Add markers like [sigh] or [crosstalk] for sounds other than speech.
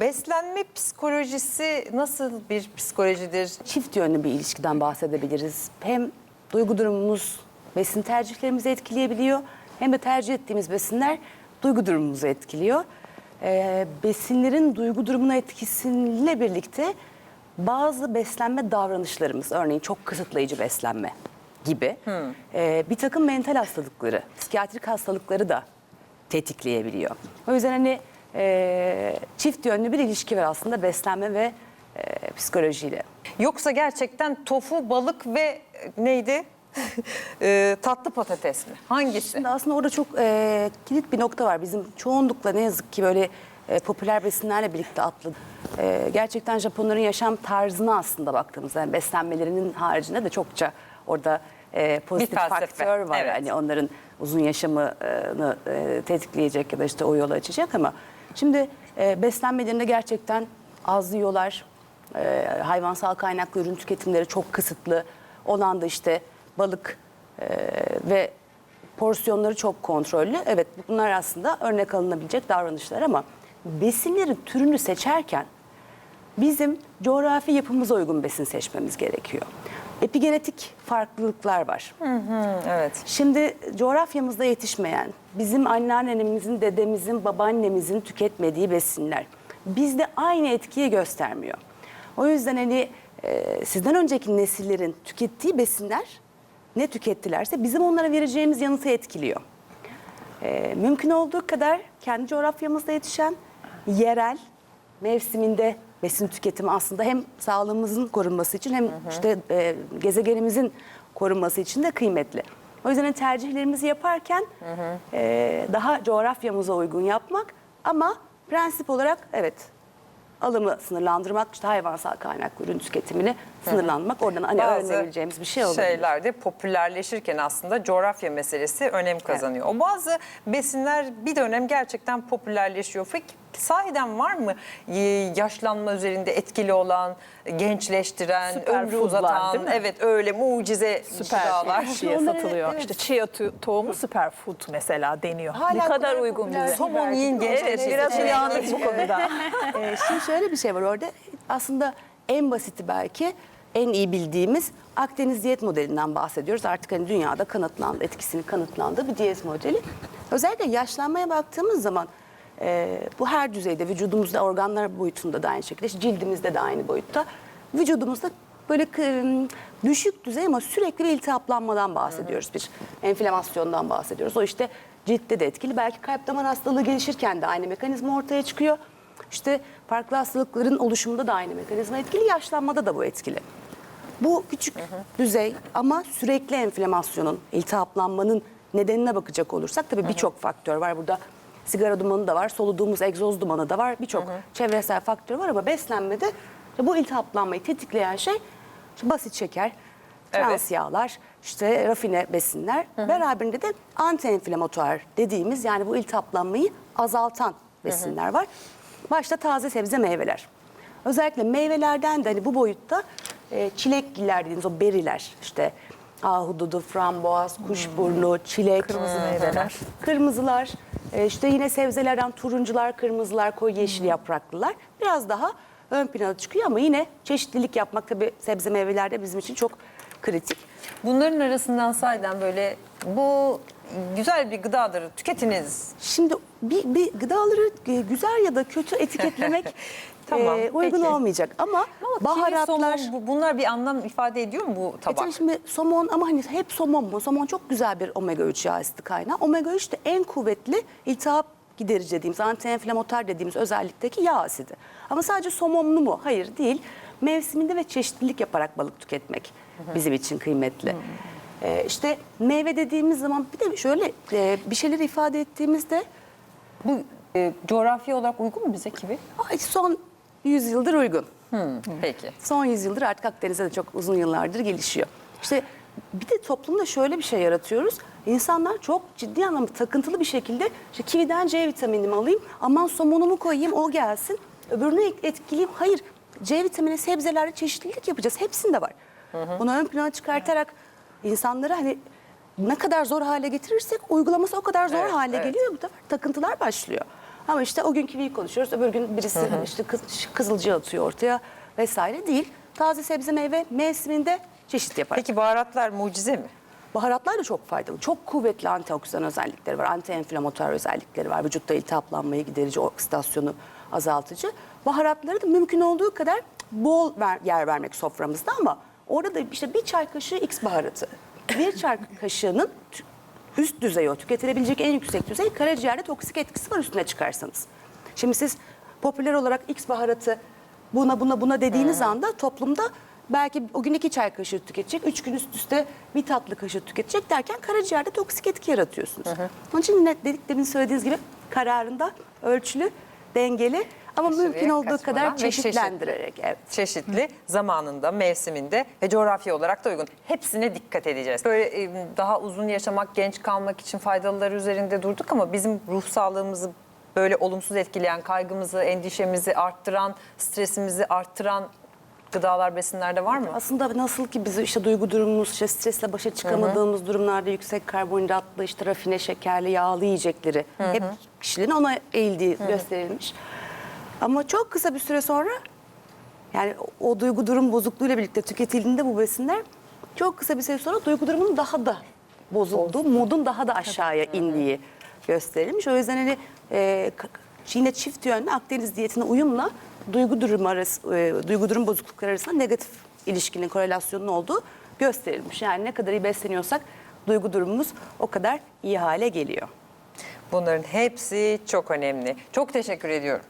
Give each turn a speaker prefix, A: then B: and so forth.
A: Beslenme psikolojisi nasıl bir psikolojidir?
B: çift yönlü bir ilişkiden bahsedebiliriz. Hem duygu durumumuz besin tercihlerimizi etkileyebiliyor hem de tercih ettiğimiz besinler duygu durumumuzu etkiliyor. Ee, besinlerin duygu durumuna etkisiyle birlikte bazı beslenme davranışlarımız örneğin çok kısıtlayıcı beslenme gibi e, bir takım mental hastalıkları, psikiyatrik hastalıkları da tetikleyebiliyor. O yüzden hani e, çift yönlü bir ilişki var aslında beslenme ve e, psikolojiyle.
A: Yoksa gerçekten tofu, balık ve e, neydi? [laughs] E, tatlı patates mi? Hangisi?
B: Şimdi aslında orada çok e, kilit bir nokta var. Bizim çoğunlukla ne yazık ki böyle e, popüler besinlerle birlikte atladı. E, gerçekten Japonların yaşam tarzına aslında baktığımızda yani beslenmelerinin haricinde de çokça orada e, pozitif faktör var.
A: evet.
B: Hani onların uzun yaşamını e, tetikleyecek ya da işte o yolu açacak ama şimdi e, beslenmelerinde gerçekten az yiyorlar. E, hayvansal kaynaklı ürün tüketimleri çok kısıtlı. Olan da işte balık e, ve porsiyonları çok kontrollü. Evet bunlar aslında örnek alınabilecek davranışlar ama besinlerin türünü seçerken bizim coğrafi yapımıza uygun besin seçmemiz gerekiyor. Epigenetik farklılıklar var.
A: Evet.
B: Şimdi coğrafyamızda yetişmeyen, bizim anneannemizin, dedemizin, babaannemizin tüketmediği besinler bizde aynı etkiyi göstermiyor. O yüzden hani e, sizden önceki nesillerin tükettiği besinler ne tükettilerse bizim onlara vereceğimiz yanıtı etkiliyor. E, mümkün olduğu kadar kendi coğrafyamızda yetişen, yerel, mevsiminde besin tüketimi aslında hem sağlığımızın korunması için hem işte e, gezegenimizin korunması için de kıymetli. O yüzden tercihlerimizi yaparken e, daha coğrafyamıza uygun yapmak ama prensip olarak evet alımı sınırlandırmak, işte hayvansal kaynaklı ürün tüketimini sınırlandırmak oradan hani öğrenebileceğimiz bir şey olabilir.
A: şeyler de popülerleşirken aslında coğrafya meselesi önem kazanıyor. O bazı besinler bir dönem gerçekten popülerleşiyor. Peki sahiden var mı e, yaşlanma üzerinde etkili olan, gençleştiren, ömrü
C: Superfoodlar,
A: uzatan,
C: değil mi?
A: evet öyle mucize
C: Süper
A: gıdalar.
C: diye
B: Onları-
C: satılıyor.
B: evet.
C: İşte chia tu- tohumu superfood mesela deniyor.
B: Hala
C: ne kadar uygun bize.
A: Somon yiyin gençler.
C: Evet, biraz uyandık bu konuda. [laughs]
B: Ee, şimdi şöyle bir şey var orada. Aslında en basiti belki en iyi bildiğimiz Akdeniz diyet modelinden bahsediyoruz. Artık hani dünyada kanıtlandı, etkisini kanıtlandığı bir diyet modeli. Özellikle yaşlanmaya baktığımız zaman e, bu her düzeyde vücudumuzda organlar boyutunda da aynı şekilde, cildimizde de aynı boyutta. Vücudumuzda böyle düşük düzey ama sürekli bir iltihaplanmadan bahsediyoruz. Bir enflamasyondan bahsediyoruz. O işte ciltte de etkili. Belki kalp damar hastalığı gelişirken de aynı mekanizma ortaya çıkıyor. İşte farklı hastalıkların oluşumunda da aynı mekanizma etkili, yaşlanmada da bu etkili. Bu küçük düzey ama sürekli enflamasyonun, iltihaplanmanın nedenine bakacak olursak tabii birçok faktör var. Burada sigara dumanı da var, soluduğumuz egzoz dumanı da var. Birçok çevresel faktör var ama beslenmede bu iltihaplanmayı tetikleyen şey işte basit şeker, trans
A: Evet.
B: yağlar, işte rafine besinler. Beraberinde de anti-enflamatuar dediğimiz yani bu iltihaplanmayı azaltan besinler var. Başta taze sebze meyveler. Özellikle meyvelerden de hani bu boyutta e, çilekgiller dediğimiz o beriler işte ahududu, framboaz, kuşburnu, çilek.
C: Kırmızı meyveler.
B: Kırmızılar, e, işte yine sebzelerden turuncular, kırmızılar, koyu yeşil yapraklılar biraz daha ön plana çıkıyor ama yine çeşitlilik yapmak tabii sebze meyvelerde bizim için çok kritik.
A: Bunların arasından sahiden böyle bu güzel bir gıdadır tüketiniz.
B: Şimdi bir, bir gıdaları e, güzel ya da kötü etiketlemek [laughs]
A: Tamam,
B: e, uygun
A: peki.
B: olmayacak ama,
A: Ama
B: baharatlar
A: somon, bu- bunlar bir anlam ifade ediyor mu bu
B: E
A: tabak?
B: tabii şimdi somon ama hani hep somon mu? Somon çok güzel bir omega 3 yağ asidi kaynağı. Omega 3 de en kuvvetli iltihap giderici dediğimiz, antienflamatuar dediğimiz özellikteki yağ asidi. Ama sadece somonlu mu? Hayır değil. Mevsiminde ve çeşitlilik yaparak balık tüketmek bizim için kıymetli. Ee, işte meyve dediğimiz zaman bir de şöyle e, bir şeyler ifade ettiğimizde
A: Bu e, coğrafi olarak uygun mu bize kivi?
B: ay, son 100 yıldır uygun.
A: Peki.
B: Son yüzyıldır artık Akdeniz'de de çok uzun yıllardır gelişiyor. İşte bir de toplumda şöyle bir şey yaratıyoruz. İnsanlar çok ciddi anlamda takıntılı bir şekilde işte kividen C vitaminimi alayım, aman somonumu koyayım o gelsin, öbürünü ek- etkileyeyim. Hayır, C vitamini sebzelerde çeşitlilik yapacağız. Hepsinde var. Bunu ön plana çıkartarak insanları hani ne kadar zor hale getirirsek uygulaması o kadar zor
A: Evet,
B: hale
A: evet.
B: geliyor. Bu sefer takıntılar başlıyor. Ama işte o gün kiviyi konuşuyoruz, öbür gün birisi işte kız, atıyor ortaya vesaire değil. Taze sebze meyve mevsiminde çeşit yapar.
A: Peki baharatlar mucize mi?
B: Baharatlar da çok faydalı. Çok kuvvetli antioksidan özellikleri var. Anti-enflamatuar özellikleri var. Vücutta iltihaplanmayı giderici, oksidasyonu azaltıcı. Baharatları da mümkün olduğu kadar bol ver- yer vermek soframızda ama orada da işte bir çay kaşığı X baharatı. Bir çay kaşığının üst düzey o. Tüketilebilecek en yüksek düzey karaciğerde toksik etkisi var üstüne çıkarsanız. Şimdi siz popüler olarak X baharatı buna buna buna dediğiniz anda toplumda belki o gün iki çay kaşığı tüketecek, üç gün üst üste bir tatlı kaşığı tüketecek derken karaciğerde toksik etki yaratıyorsunuz. Onun için yine dedik demin söylediğiniz gibi kararında ölçülü, dengeli ama
A: Aşırıya
B: mümkün olduğu
A: kaçmadan
B: kadar
A: ve
B: çeşitlendirerek. Evet.
A: çeşitli zamanında, mevsiminde ve coğrafya olarak da uygun. Hepsine dikkat edeceğiz. Böyle e, daha uzun yaşamak, genç kalmak için faydalıları üzerinde durduk ama bizim ruh sağlığımızı böyle olumsuz etkileyen, kaygımızı, endişemizi arttıran, stresimizi arttıran gıdalar, besinlerde var mı?
B: Aslında nasıl ki bizi işte duygu durumumuz, işte stresle başa çıkamadığımız durumlarda yüksek karbonhidratlı, işte rafine şekerli, yağlı yiyecekleri hep kişilerin ona eğildiği gösterilmiş. Ama çok kısa bir süre sonra yani o, duygu durum bozukluğuyla birlikte tüketildiğinde bu besinler çok kısa bir süre sonra duygu durumunun daha da bozulduğu, modun daha da aşağıya indiği gösterilmiş. O yüzden hani e, yine çift yönlü Akdeniz diyetine uyumla duygu durum arası, e, duygu durum bozuklukları arasında negatif ilişkinin korelasyonun olduğu gösterilmiş. Yani ne kadar iyi besleniyorsak duygu durumumuz o kadar iyi hale geliyor.
A: Bunların hepsi çok önemli. Çok teşekkür ediyorum.